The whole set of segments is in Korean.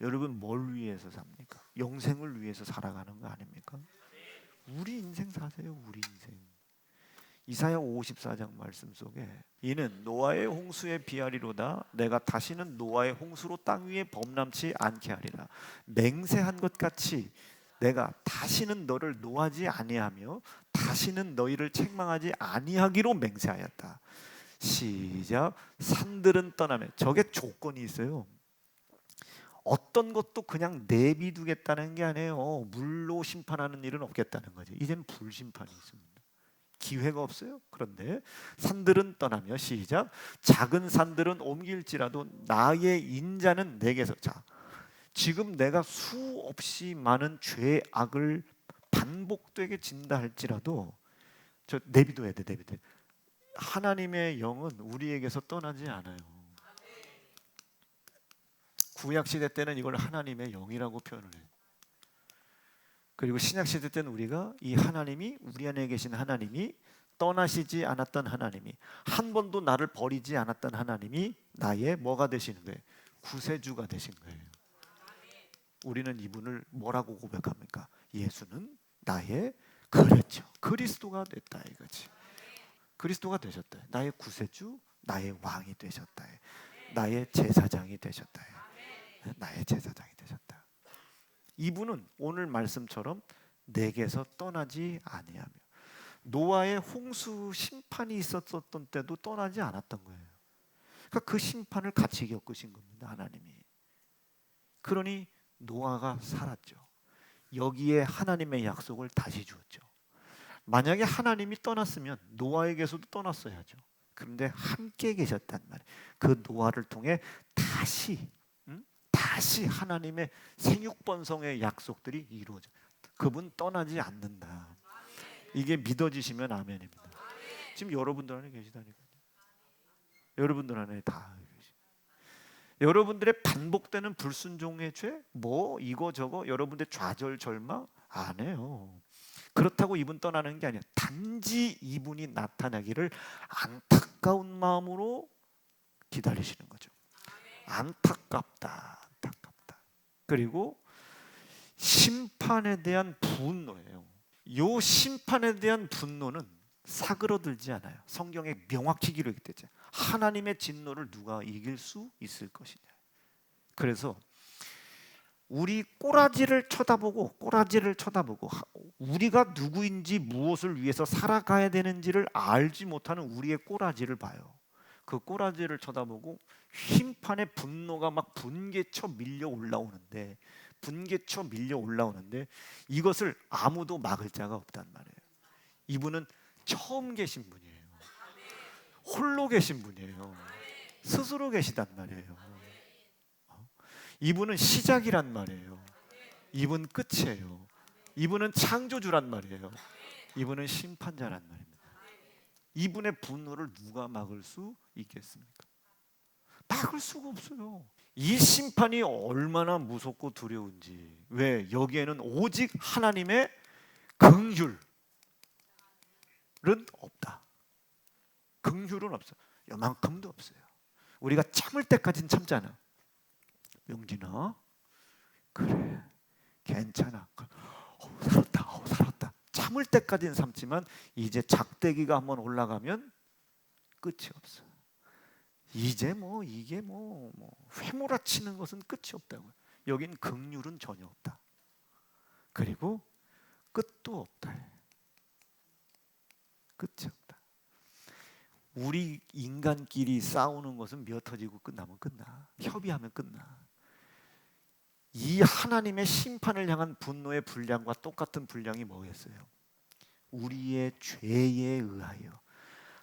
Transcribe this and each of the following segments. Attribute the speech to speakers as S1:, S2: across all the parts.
S1: 여러분 뭘 위해서 삽니까? 영생을 위해서 살아가는 거 아닙니까? 우리 인생 사세요. 우리 인생. 이사야 54장 말씀 속에 이는 노아의 홍수에 비하리로다 내가 다시는 노아의 홍수로 땅 위에 범람치 않게 하리라 맹세한 것 같이 내가 다시는 너를 노하지 아니하며 다시는 너희를 책망하지 아니하기로 맹세하였다 시작 산들은 떠나며 저게 조건이 있어요 어떤 것도 그냥 내비두겠다는 게 아니에요. 물로 심판하는 일은 없겠다는 거죠 이제는 불심판이 있습니다. 기회가 없어요. 그런데 산들은 떠나며 시작. 작은 산들은 옮길지라도 나의 인자는 내게서. 자 지금 내가 수없이 많은 죄악을 반복되게 진다 할지라도 저 내비둬야 돼 내비둬 하나님의 영은 우리에게서 떠나지 않아요. 구약 시대 때는 이걸 하나님의 영이라고 표현을 해요. 그리고 신약 시대 때는 우리가 이 하나님이 우리 안에 계신 하나님이 떠나시지 않았던 하나님이 한 번도 나를 버리지 않았던 하나님이 나의 뭐가 되시는 거예요? 구세주가 되신 거예요. 우리는 이분을 뭐라고 고백합니까? 예수는 나의 그랬죠. 그리스도가 됐다 이거지. 그리스도가 되셨다. 나의 구세주, 나의 왕이 되셨다. 나의 제사장이 되셨다. 나의 제사장이 되셨다. 이분은 오늘 말씀처럼 내게서 떠나지 아니하며 노아의 홍수 심판이 있었던 때도 떠나지 않았던 거예요. 그러니까 그 심판을 같이 겪으신 겁니다. 하나님이. 그러니 노아가 살았죠. 여기에 하나님의 약속을 다시 주었죠. 만약에 하나님이 떠났으면 노아에게서도 떠났어야죠. 그런데 함께 계셨단 말이에요. 그 노아를 통해 다시 음? 다시 하나님의 생육 번성의 약속들이 이루어져. 그분 떠나지 않는다. 이게 믿어지시면 아멘입니다. 지금 여러분들 안에 계시다니까요. 여러분들 안에 다 계시. 여러분들의 반복되는 불순종의 죄, 뭐 이거 저거 여러분들 좌절 절망 안 해요. 그렇다고 이분 떠나는 게 아니야. 단지 이분이 나타나기를 안타까운 마음으로 기다리시는 거죠. 안타깝다. 그리고 심판에 대한 분노예요. 요 심판에 대한 분노는 사그러들지 않아요. 성경에 명확히 기록이 되죠. 하나님의 진노를 누가 이길 수 있을 것이냐. 그래서 우리 꼬라지를 쳐다보고 꼬라지를 쳐다보고 우리가 누구인지 무엇을 위해서 살아가야 되는지를 알지 못하는 우리의 꼬라지를 봐요. 그 꼬라지를 쳐다보고 심판의 분노가 막 분개쳐 밀려 올라오는데 분개쳐 밀려 올라오는데 이것을 아무도 막을 자가 없단 말이에요. 이분은 처음 계신 분이에요. 홀로 계신 분이에요. 스스로 계시단 말이에요. 이분은 시작이란 말이에요. 이분 끝이에요. 이분은 창조주란 말이에요. 이분은 심판자란 말입니다. 이분의 분노를 누가 막을 수 있겠습니까? 막을 수가 없어요. 이 심판이 얼마나 무섭고 두려운지. 왜 여기에는 오직 하나님의 긍휼은 없다. 긍휼은 없어. 요만큼도 없어요. 우리가 참을 때까지는 참잖아. 명진아, 그래, 괜찮아. 참을 때까지는 참지만 이제 작대기가 한번 올라가면 끝이 없어. 이제 뭐 이게 뭐, 뭐 휘몰아치는 것은 끝이 없다고요. 여긴 극률은 전혀 없다. 그리고 끝도 없다. 끝이 없다. 우리 인간끼리 싸우는 것은 미어 터지고 끝나면 끝나. 협의하면 끝나. 이 하나님의 심판을 향한 분노의 분량과 똑같은 분량이 뭐겠어요? 우리의 죄에 의하여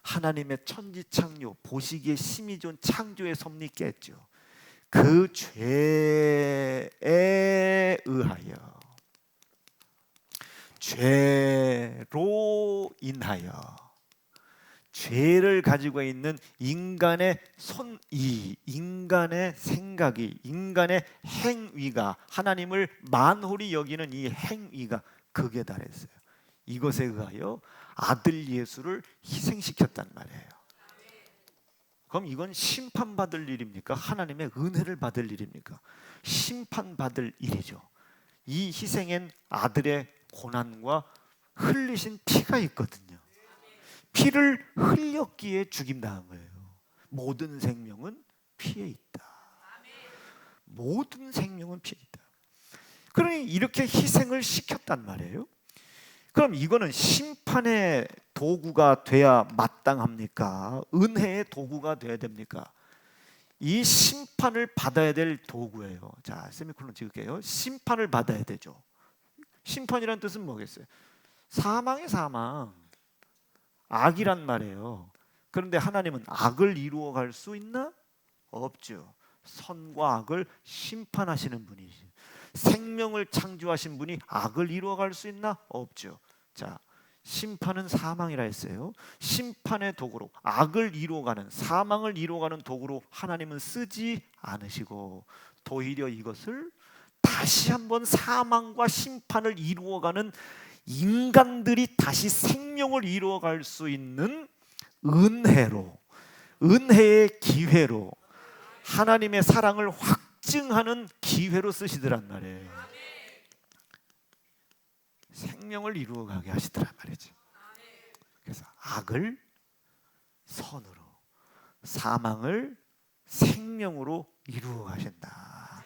S1: 하나님의 천지창조 보시기에 심히 좋은 창조의 섭리 깼죠. 그 죄에 의하여 죄로 인하여 죄를 가지고 있는 인간의 손이 인간의 생각이 인간의 행위가 하나님을 만홀히 여기는 이 행위가 극에 달했어요. 이것에 의하여 아들 예수를 희생시켰단 말이에요. 그럼 이건 심판받을 일입니까? 하나님의 은혜를 받을 일입니까? 심판받을 일이죠. 이 희생엔 아들의 고난과 흘리신 피가 있거든요. 피를 흘렸기에 죽임당한 거예요. 모든 생명은 피에 있다. 모든 생명은 피에 있다. 그러니 이렇게 희생을 시켰단 말이에요. 그럼 이거는 심판의 도구가 돼야 마땅합니까? 은혜의 도구가 돼야 됩니까? 이 심판을 받아야 될 도구예요. 자, 세미콜론 찍을게요. 심판을 받아야 되죠. 심판이란 뜻은 뭐겠어요? 사망의 사망. 악이란 말이에요. 그런데 하나님은 악을 이루어 갈 수 있나? 없죠. 선과 악을 심판하시는 분이지. 생명을 창조하신 분이 악을 이루어 갈 수 있나? 없죠. 자, 심판은 사망이라 했어요. 심판의 도구로 악을 이루어가는 사망을 이루어가는 도구로 하나님은 쓰지 않으시고 도리어 이것을 다시 한번 사망과 심판을 이루어가는 인간들이 다시 생명을 이루어갈 수 있는 은혜로 은혜의 기회로 하나님의 사랑을 확증하는 기회로 쓰시더란 말이에요. 생명을 이루어가게 하시더란 말이지. 그래서 악을 선으로, 사망을 생명으로 이루어 가신다.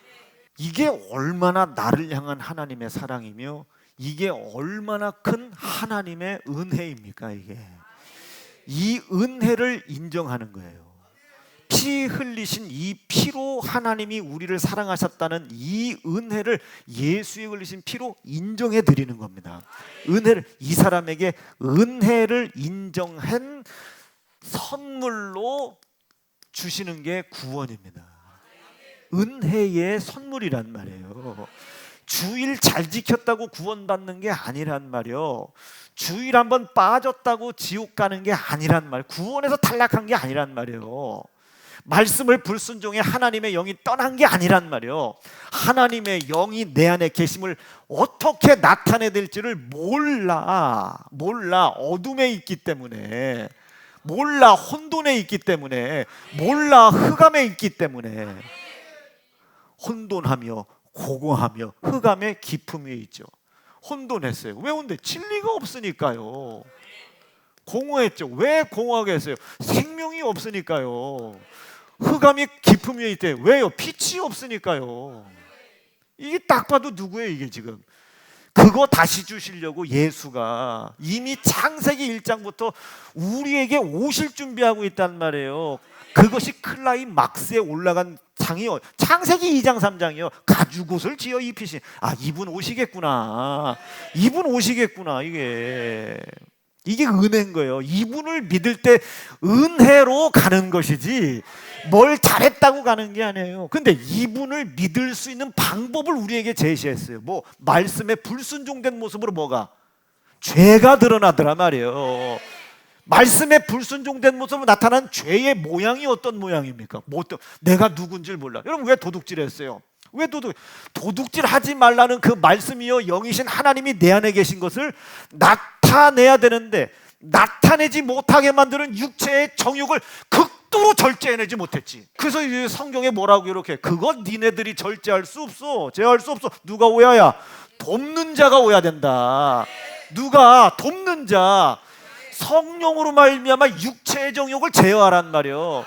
S1: 이게 얼마나 나를 향한 하나님의 사랑이며 이게 얼마나 큰 하나님의 은혜입니까 이게 이 은혜를 인정하는 거예요. 피 흘리신 이 피로 하나님이 우리를 사랑하셨다는 이 은혜를 예수에 흘리신 피로 인정해 드리는 겁니다. 은혜를 이 사람에게 은혜를 인정한 선물로 주시는 게 구원입니다. 은혜의 선물이란 말이에요. 주일 잘 지켰다고 구원받는 게 아니란 말이요. 주일 한번 빠졌다고 지옥 가는 게 아니란 말. 구원에서 탈락한 게 아니란 말이에요. 말씀을 불순종해 하나님의 영이 떠난 게 아니란 말이요. 하나님의 영이 내 안에 계심을 어떻게 나타내 될지를 몰라. 몰라. 어둠에 있기 때문에. 몰라. 혼돈에 있기 때문에. 몰라. 흑암에 있기 때문에. 혼돈하며 고고하며 흑암의 깊음 위에 있죠. 혼돈했어요. 왜 혼돈? 진리가 없으니까요. 공허했죠. 왜 공허하게 했어요? 생명이 없으니까요. 흑암이 깊음 위에 있대. 왜요? 빛이 없으니까요. 이게 딱 봐도 누구예요, 이게 지금? 그거 다시 주시려고 예수가 이미 창세기 1장부터 우리에게 오실 준비하고 있단 말이에요. 그것이 클라이 막스에 올라간 장이요. 창세기 2장 3장이요. 가죽 옷을 지어 입히신. 아, 이분 오시겠구나. 이분 오시겠구나. 이게 이게 은혜인 거예요. 이분을 믿을 때 은혜로 가는 것이지 뭘 잘했다고 가는 게 아니에요. 근데 이분을 믿을 수 있는 방법을 우리에게 제시했어요. 뭐 말씀에 불순종된 모습으로 뭐가 죄가 드러나더라 말이에요. 말씀에 불순종된 모습으로 나타난 죄의 모양이 어떤 모양입니까? 뭐 내가 누군지 몰라. 여러분 왜 도둑질했어요? 왜 도둑 도둑질 하지 말라는 그 말씀이요 영이신 하나님이 내 안에 계신 것을 나타내야 되는데 나타내지 못하게 만드는 육체의 정욕을 극도로 절제해내지 못했지. 그래서 이 성경에 뭐라고 이렇게 그건 니네들이 절제할 수 없어. 제어할 수 없어. 누가 오야야? 돕는 자가 오야 된다. 누가 돕는 자 성령으로 말미암아 육체의 정욕을 제어하란 말이요.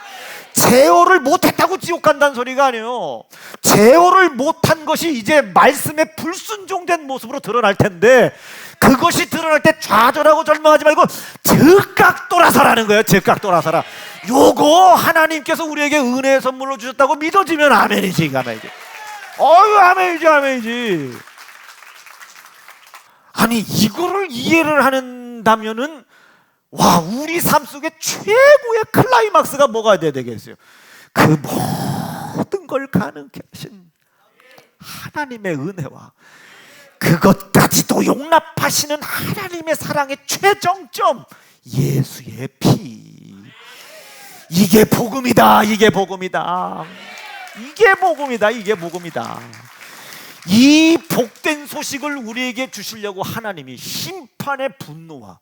S1: 제어를 못했다고 지옥 간다는 소리가 아니에요. 제어를 못한 것이 이제 말씀에 불순종된 모습으로 드러날 텐데 그것이 드러날 때 좌절하고 절망하지 말고 즉각 돌아서라는 거예요. 즉각 돌아서라. 요거 하나님께서 우리에게 은혜의 선물로 주셨다고 믿어지면 아멘이지, 아멘이지. 어유 아멘이지, 아멘이지. 아니 이거를 이해를 한다면은 와 우리 삶 속에 최고의 클라이막스가 뭐가 돼야 되겠어요? 그 모든 걸 가능케 하신 하나님의 은혜와 그것까지도 용납하시는 하나님의 사랑의 최정점 예수의 피. 이게 복음이다 이게 복음이다. 이게 복음이다 이게 복음이다. 이 복된 소식을 우리에게 주시려고 하나님이 심판의 분노와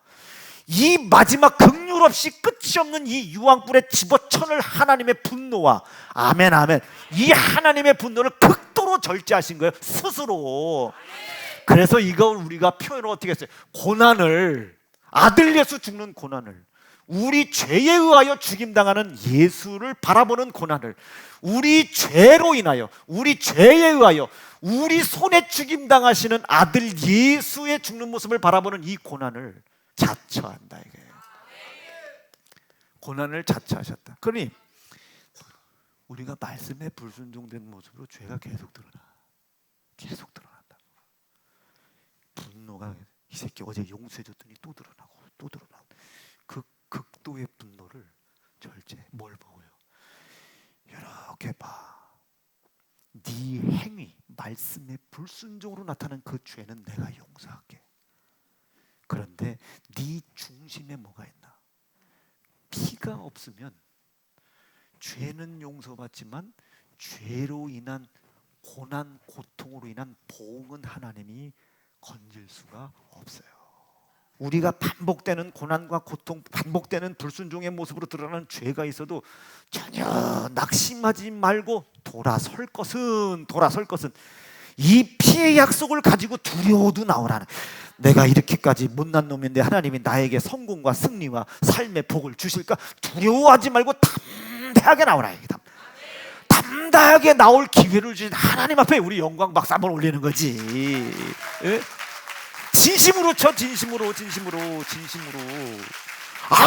S1: 이 마지막 극률 없이 끝이 없는 이 유황불에 집어쳐낼 하나님의 분노와 아멘 아멘. 이 하나님의 분노를 극도로 절제하신 거예요 스스로. 그래서 이걸 우리가 표현을 어떻게 했어요? 고난을 아들 예수 죽는 고난을 우리 죄에 의하여 죽임당하는 예수를 바라보는 고난을 우리 죄로 인하여 우리 죄에 의하여 우리 손에 죽임당하시는 아들 예수의 죽는 모습을 바라보는 이 고난을 자처한다 이거예요. 고난을 자처하셨다. 그러니 우리가 말씀에 불순종된 모습으로 죄가 계속 드러나. 계속 드러난다. 분노가 이 새끼 어제 용서해 줬더니 또 드러나고 또 드러나고 그 극도의 분노를 절제 뭘 보고요? 이렇게 봐. 네 행위, 말씀에 불순종으로 나타난 그 죄는 내가 용서할게. 그런데 네 중심에 뭐가 있나? 피가 없으면 죄는 용서받지만 죄로 인한 고난, 고통으로 인한 보응은 하나님이 건질 수가 없어요. 우리가 반복되는 고난과 고통, 반복되는 불순종의 모습으로 드러나는 죄가 있어도 전혀 낙심하지 말고 돌아설 것은 돌아설 것은 이 피의 약속을 가지고 두려워도 나오라는 내가 이렇게까지 못난 놈인데 하나님이 나에게 성공과 승리와 삶의 복을 주실까 두려워하지 말고 담대하게 나오라 이게 담대하게 나올 기회를 주신 하나님 앞에 우리 영광 박수 한번 올리는 거지. 예? 진심으로 쳐 진심으로 진심으로 진심으로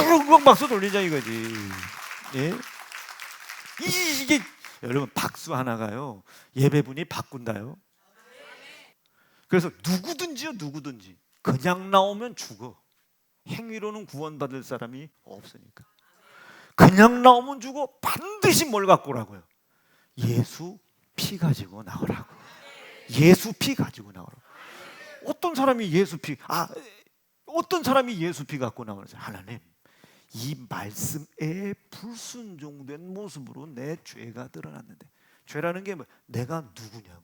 S1: 영광 박수 돌리자 이거지. 예? 이- 이게 여러분 박수 하나가요 예배분이 바꾼다요. 그래서 누구든지요 누구든지 그냥 나오면 죽어. 행위로는 구원받을 사람이 없으니까. 그냥 나오면 죽어 반드시 뭘 갖고 오라고요. 예수 피 가지고 나오라고. 예수 피 가지고 나오라고. 어떤 사람이 예수 피, 아, 어떤 사람이 예수 피 갖고 나오는지 하나님, 이 말씀에 불순종된 모습으로 내 죄가 드러났는데, 죄라는 게 뭐, 내가 누구냐고,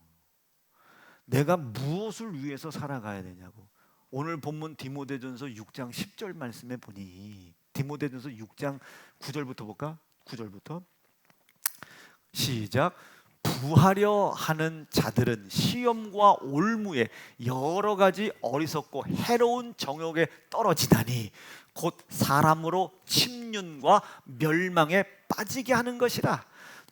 S1: 내가 무엇을 위해서 살아가야 되냐고. 오늘 본문 디모데전서 6장 10절 말씀에 보니 디모데전서 6장 9절부터 볼까? 9절부터 시작. 부하려 하는 자들은 시험과 올무에 여러 가지 어리석고 해로운 정욕에 떨어지다니 곧 사람으로 침륜과 멸망에 빠지게 하는 것이라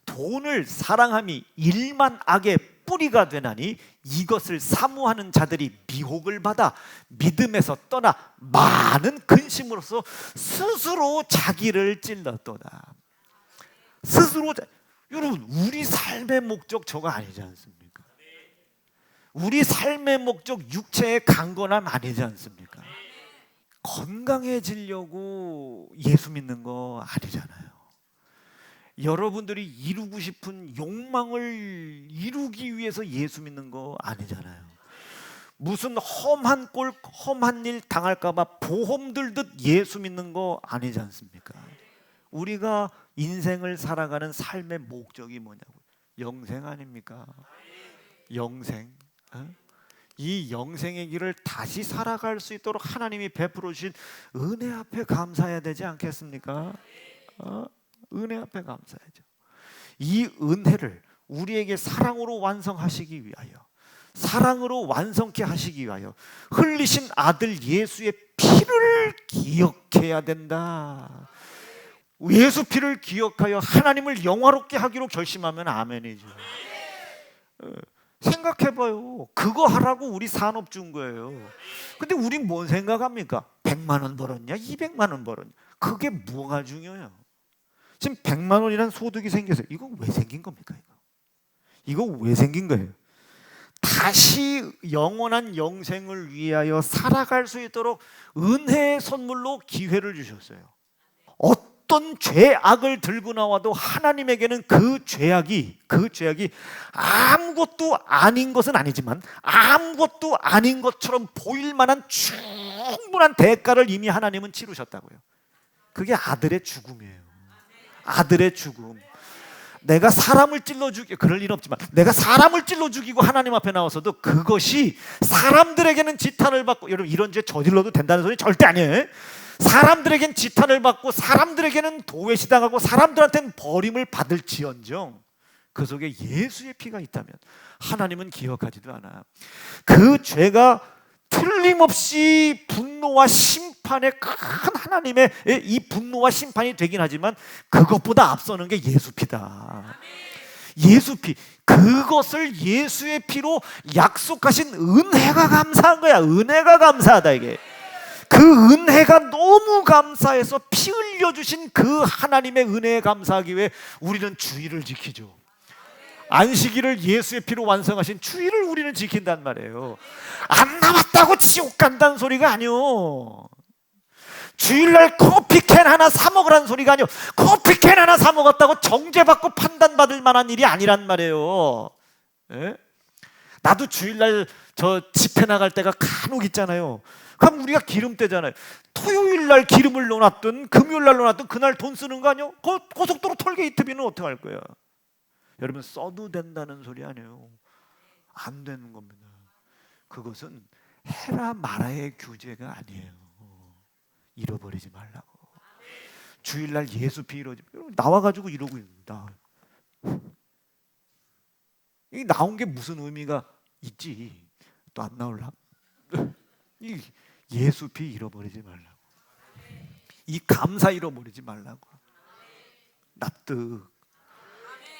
S1: 돈을 사랑함이 일만 악의 뿌리가 되나니 이것을 사모하는 자들이 미혹을 받아 믿음에서 떠나 많은 근심으로써 스스로 자기를 찔렀도다. 스스로 자, 여러분 우리 삶의 목적 저거 아니지 않습니까? 우리 삶의 목적 육체의 강건함 아니지 않습니까? 건강해지려고 예수 믿는 거 아니잖아요. 여러분들이 이루고 싶은 욕망을 이루기 위해서 예수 믿는 거 아니잖아요. 무슨 험한 꼴, 험한 일 당할까봐 보험 들듯 예수 믿는 거 아니지 않습니까? 우리가 인생을 살아가는 삶의 목적이 뭐냐고 영생 아닙니까? 영생. 어? 이 영생의 길을 다시 살아갈 수 있도록 하나님이 베풀어 주신 은혜 앞에 감사해야 되지 않겠습니까? 어? 은혜 앞에 감사해야죠. 이 은혜를 우리에게 사랑으로 완성하시기 위하여 사랑으로 완성케 하시기 위하여 흘리신 아들 예수의 피를 기억해야 된다. 예수 피를 기억하여 하나님을 영화롭게 하기로 결심하면 아멘이죠. 어, 생각해봐요. 그거 하라고 우리 산업 준 거예요. 근데 우린 뭔 생각합니까? 100만 원 벌었냐? 200만 원 벌었냐? 그게 뭐가 중요해요? 지금 100만 원이란 소득이 생겼어요. 이거 왜 생긴 겁니까? 이거? 이거 왜 생긴 거예요? 다시 영원한 영생을 위하여 살아갈 수 있도록 은혜의 선물로 기회를 주셨어요. 어떤 죄악을 들고 나와도 하나님에게는 그 죄악이 그 죄악이 아무것도 아닌 것은 아니지만 아무것도 아닌 것처럼 보일 만한 충분한 대가를 이미 하나님은 치르셨다고요. 그게 아들의 죽음이에요. 아들의 죽음. 내가 사람을 찔러 죽이 그럴 일 없지만 내가 사람을 찔러 죽이고 하나님 앞에 나와서도 그것이 사람들에게는 지탄을 받고 여러분 이런 죄 저질러도 된다는 소리 절대 아니에요. 사람들에겐 지탄을 받고 사람들에게는 도외시당하고 사람들한테는 버림을 받을지언정 그 속에 예수의 피가 있다면 하나님은 기억하지도 않아. 그 죄가 틀림없이 분노와 심 판의 큰 하나님의 이 분노와 심판이 되긴 하지만 그것보다 앞서는 게 예수 피다. 예수 피. 그것을 예수의 피로 약속하신 은혜가 감사한 거야. 은혜가 감사하다 이게. 그 은혜가 너무 감사해서 피 흘려 주신 그 하나님의 은혜에 감사하기 위해 우리는 주의를 지키죠. 안식일을 예수의 피로 완성하신 주의를 우리는 지킨단 말이에요. 안 남았다고 지옥 간다는 소리가 아니요. 주일날 커피캔 하나 사 먹으라는 소리가 아니요. 커피캔 하나 사 먹었다고 정죄받고 판단받을 만한 일이 아니란 말이에요. 예? 나도 주일날 저 집회 나갈 때가 간혹 있잖아요. 그럼 우리가 기름 떼잖아요. 토요일 날 기름을 넣어놨든 금요일 날 넣어놨든 그날 돈 쓰는 거 아니요? 고, 고속도로 톨게이트비는 어떻게 할 거야? 여러분 써도 된다는 소리 아니에요. 안 되는 겁니다. 그것은 해라 마라의 규제가 아니에요. 잃어버리지 말라고. 주일날 예수 피 이러지 나와가지고 이러고 있다. 이 나온 게 무슨 의미가 있지? 또 안 나올라? 이 예수 피 잃어버리지 말라고. 이 감사 잃어버리지 말라고. 납득.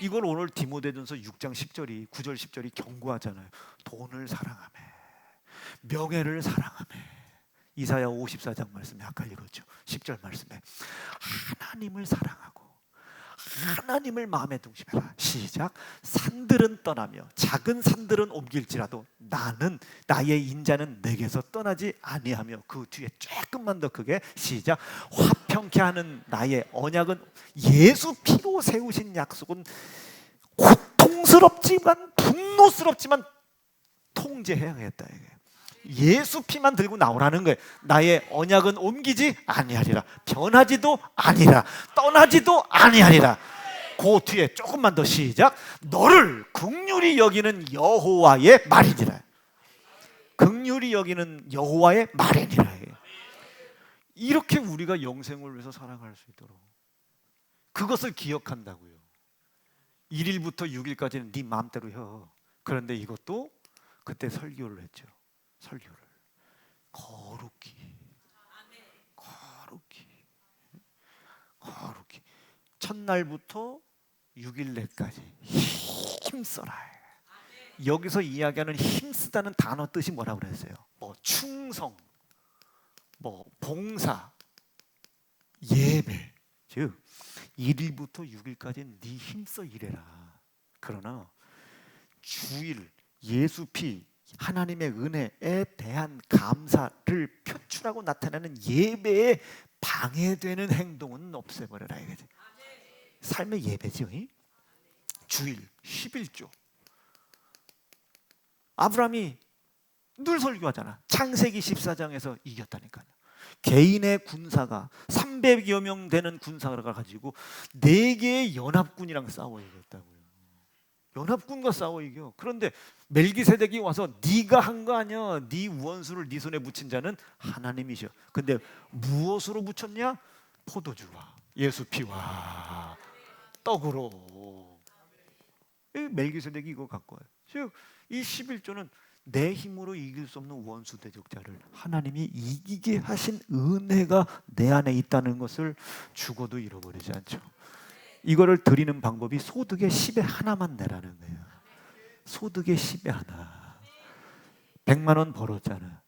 S1: 이걸 오늘 디모데전서 6장 10절이 9절 10절이 경고하잖아요. 돈을 사랑하며 명예를 사랑하며 이사야 54장 말씀에 아까 읽었죠. 10절 말씀에 하나님을 사랑하고 하나님을 마음에 둥심해라. 시작. 산들은 떠나며 작은 산들은 옮길지라도 나는 나의 인자는 내게서 떠나지 아니하며 그 뒤에 조금만 더 크게 시작. 화평케 하는 나의 언약은 예수 피로 세우신 약속은 고통스럽지만 분노스럽지만 통제해야 겠다 이게. 예수 피만 들고 나오라는 거예요. 나의 언약은 옮기지 아니하리라. 변하지도 아니라 떠나지도 아니하리라. 그 뒤에 조금만 더 시작. 너를 극률이 여기는 여호와의 말이니라. 극률이 여기는 여호와의 말이니라. 이렇게 우리가 영생을 위해서 살아갈 수 있도록 그것을 기억한다고요. 1일부터 6일까지는 네 마음대로 해. 그런데 이것도 그때 설교를 했죠. 설교를 거룩히 거룩히 거룩히 첫날부터 6일 내까지 힘써라. 여기서 이야기하는 힘쓰다는 단어 뜻이 뭐라고 그랬어요? 뭐 충성, 뭐 봉사, 예배. 즉 1일부터 6일까지 네 힘써 일해라. 그러나 주일 예수 피 하나님의 은혜에 대한 감사를 표출하고 나타내는 예배에 방해되는 행동은 없애버려라 이거지. 삶의 예배지. 주일 11조. 아브라함이 늘 설교하잖아. 창세기 14장에서 이겼다니까요. 개인의 군사가 300여 명 되는 군사가 가지고 네 개의 연합군이랑 싸워 이겼다고요. 연합군과 싸워 이겨. 그런데 멜기세덱이 와서 네가 한 거 아니야. 네 원수를 네 손에 붙인 자는 하나님이셔. 근데 무엇으로 붙였냐? 포도주와 예수 피와 떡으로. 멜기세덱이 이거 갖고 와요. 즉 이 11조는 내 힘으로 이길 수 없는 원수 대적자를 하나님이 이기게 하신 은혜가 내 안에 있다는 것을 죽어도 잃어버리지 않죠. 이거를 드리는 방법이 소득의 10의 하나만 내라는 거예요. 소득의 10의 하나. 100만 원 벌었잖아.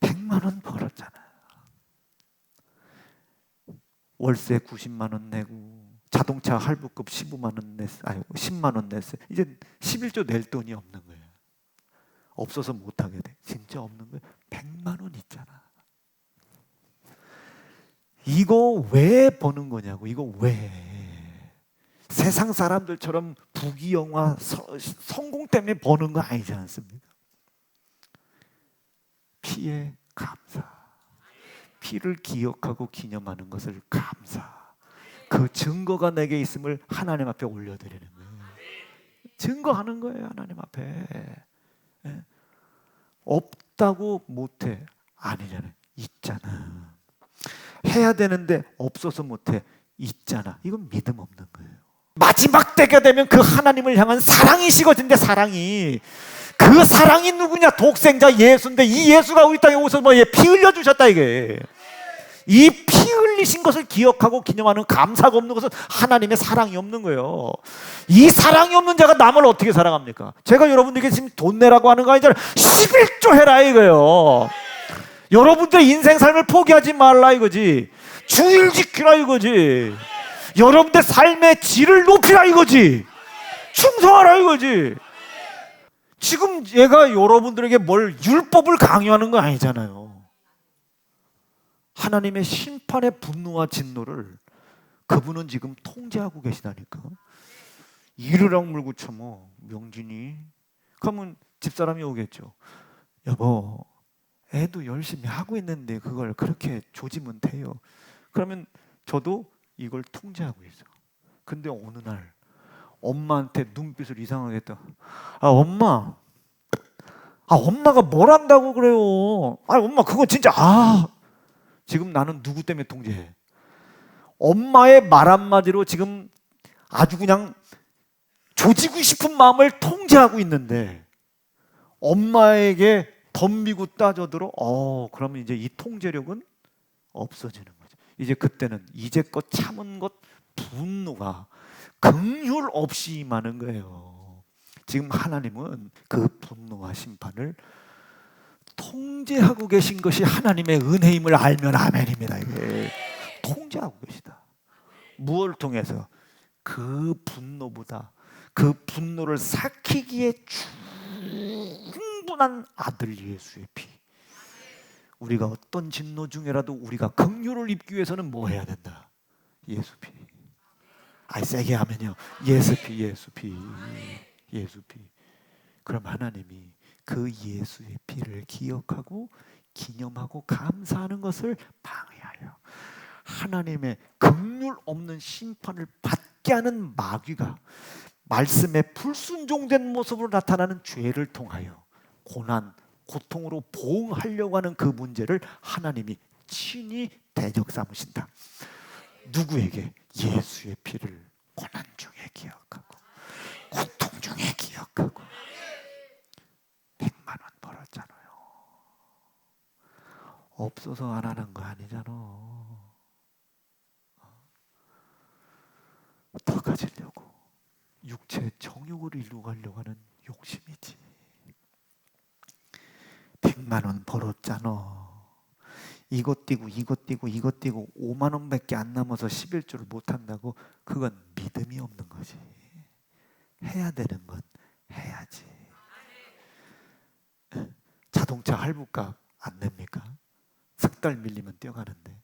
S1: 100만 원 벌었잖아. 월세 90만 원 내고 자동차 할부급 15만 원 냈어. 아니 10만 원 냈어. 이제 11조 낼 돈이 없는 거예요. 없어서 못 하게 돼. 진짜 없는 거예요. 100만 원 있잖아. 이거 왜 버는 거냐고. 이거 왜? 세상 사람들처럼 부귀영화 성공 때문에 버는 거 아니지 않습니까? 피의 감사. 피를 기억하고 기념하는 것을 감사. 그 증거가 내게 있음을 하나님 앞에 올려드리는 거예요. 증거하는 거예요, 하나님 앞에. 예. 없다고 못해. 아니잖아요. 있잖아. 해야 되는데 없어서 못해. 있잖아. 이건 믿음 없는 거예요. 마지막 때가 되면 그 하나님을 향한 사랑이 식어진대 사랑이. 그 사랑이 누구냐? 독생자 예수인데 이 예수가 우리 땅에 오셔서 뭐피 흘려 주셨다 이게. 이 피 흘리신 것을 기억하고 기념하는 감사가 없는 것은 하나님의 사랑이 없는 거예요. 이 사랑이 없는 자가 남을 어떻게 사랑합니까? 제가 여러분들에게 지금 돈 내라고 하는 거 아니잖아요. 11조 해라 이거예요. 여러분들의 인생 삶을 포기하지 말라 이거지. 주일 지키라 이거지. 여러분들 삶의 질을 높이라 이거지. 충성하라 이거지. 지금 얘가 여러분들에게 뭘 율법을 강요하는 건 아니잖아요. 하나님의 심판의 분노와 진노를 그분은 지금 통제하고 계시다니까. 이르락 물고 쳐뭐 명진이 그러면 집사람이 오겠죠. 여보, 애도 열심히 하고 있는데 그걸 그렇게 조지면 돼요. 그러면 저도 이걸 통제하고 있어. 근데 어느 날 엄마한테 눈빛을 이상하게 했다. 아 엄마, 아 엄마가 뭘 한다고 그래요? 아 엄마 그거 진짜 아 지금 나는 누구 때문에 통제해? 엄마의 말 한마디로 지금 아주 그냥 조지고 싶은 마음을 통제하고 있는데 엄마에게 덤비고 따져들어 어 그러면 이제 이 통제력은 없어지는 거죠. 이제 그때는 이제껏 참은 것 분노가 긍휼 없이 임하는 거예요. 지금 하나님은 그 분노와 심판을 통제하고 계신 것이 하나님의 은혜임을 알면 아멘입니다. 이게 통제하고 계시다. 무엇을 통해서 그 분노보다 그 분노를 삭히기에 충분한 아들 예수의 피. 우리가 어떤 진노 중에라도 우리가 긍휼을 입기 위해서는 뭐 해야 된다? 예수 피. 아이 세게 하면요. 예수 피, 예수 피, 예수 피. 그럼 하나님이 그 예수의 피를 기억하고 기념하고 감사하는 것을 방해하여 하나님의 긍휼 없는 심판을 받게 하는 마귀가 말씀에 불순종된 모습으로 나타나는 죄를 통하여 고난, 고통으로 보응하려고 하는 그 문제를 하나님이 친히 대적 삼으신다. 누구에게? 예수의 피를 고난 중에 기억하고 고통 중에 기억하고 백만 원 벌었잖아요. 없어서 안 하는 거 아니잖아. 더 가지려고 육체 정욕을 이루가려고 하는 욕심이지. 백만 원 벌었잖아. 이것 띄고 이것 띄고 이것 띄고 5만 원밖에 안 남아서 11조를 못 한다고 그건 믿음이 없는 거지. 해야 되는 건 해야지. 자동차 할부값 안 냅니까? 석 달 밀리면 뛰어가는데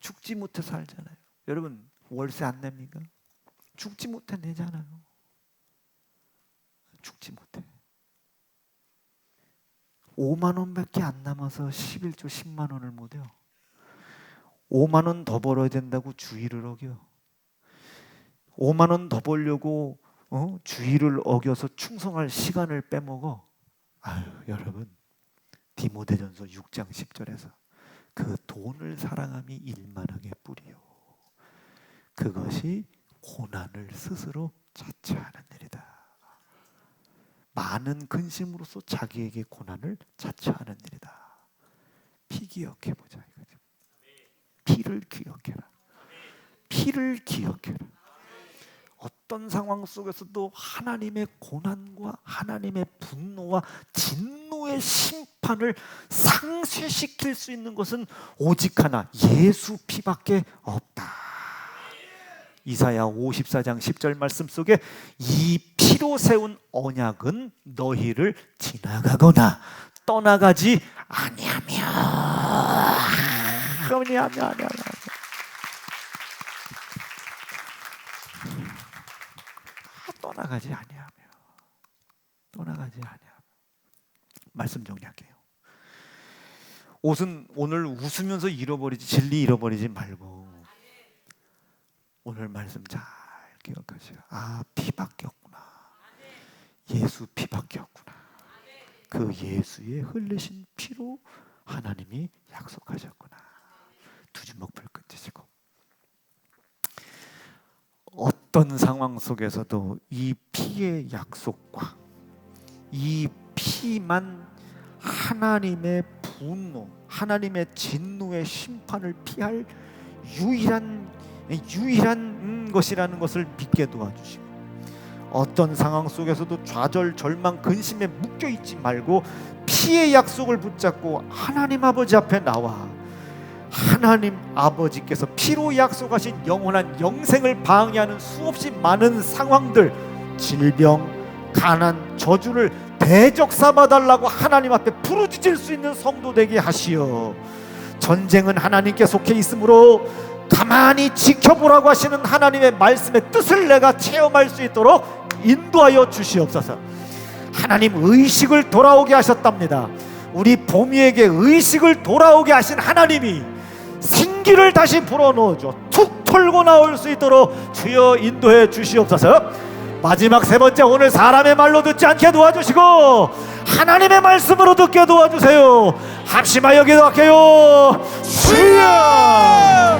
S1: 죽지 못해 살잖아요. 여러분 월세 안 냅니까? 죽지 못해 내잖아요. 죽지 못해. 5만 원밖에 안 남아서 11조 10만 원을 못 해요. 5만 원 더 벌어야 된다고 주의를 어겨. 5만 원 더 벌려고 어? 주의를 어겨서 충성할 시간을 빼먹어. 아유, 여러분. 디모데전서 6장 10절에서 그 돈을 사랑함이 일만하게 뿌리요. 그것이 고난을 스스로 자처하는. 많은 근심으로써 자기에게 고난을 자처하는 일이다. 피 기억해 보자 이거죠. 피를 기억해라. 피를 기억해라. 어떤 상황 속에서도 하나님의 고난과 하나님의 분노와 진노의 심판을 상쇄시킬 수 있는 것은 오직 하나 예수 피밖에 없다. 이사야 54장 10절 말씀 속에 이 피로 세운 언약은 너희를 지나가거나 떠나가지 아니하며. 아니하며 아니하며 떠나가지 아니하며. 떠나가지 아니하며. 말씀 정리할게요. 옷은 오늘 웃으면서 잃어버리지 진리 잃어버리지 말고 오늘 말씀 잘 기억하세요. 아 피밖에 없구나. 예수 피밖에 없구나. 그 예수의 흘리신 피로 하나님이 약속하셨구나. 두 주먹 불끈 쥐시고 어떤 상황 속에서도 이 피의 약속과 이 피만 하나님의 분노, 하나님의 진노의 심판을 피할 유일한 유일한 음, 것이라는 것을 믿게 도와주시고 어떤 상황 속에서도 좌절, 절망, 근심에 묶여 있지 말고 피의 약속을 붙잡고 하나님 아버지 앞에 나와 하나님 아버지께서 피로 약속하신 영원한 영생을 방해하는 수없이 많은 상황들, 질병, 가난, 저주를 대적 삼아 달라고 하나님 앞에 부르짖을 수 있는 성도 되게 하시어. 전쟁은 하나님께 속해 있으므로 가만히 지켜보라고 하시는 하나님의 말씀의 뜻을 내가 체험할 수 있도록 인도하여 주시옵소서. 하나님 의식을 돌아오게 하셨답니다. 우리 보미에게 의식을 돌아오게 하신 하나님이 생기를 다시 불어넣어줘 툭 털고 나올 수 있도록 주여 인도해 주시옵소서. 마지막 세 번째 오늘 사람의 말로 듣지 않게 도와주시고 하나님의 말씀으로 듣게 도와주세요. 합심하여 기도할게요. 주여!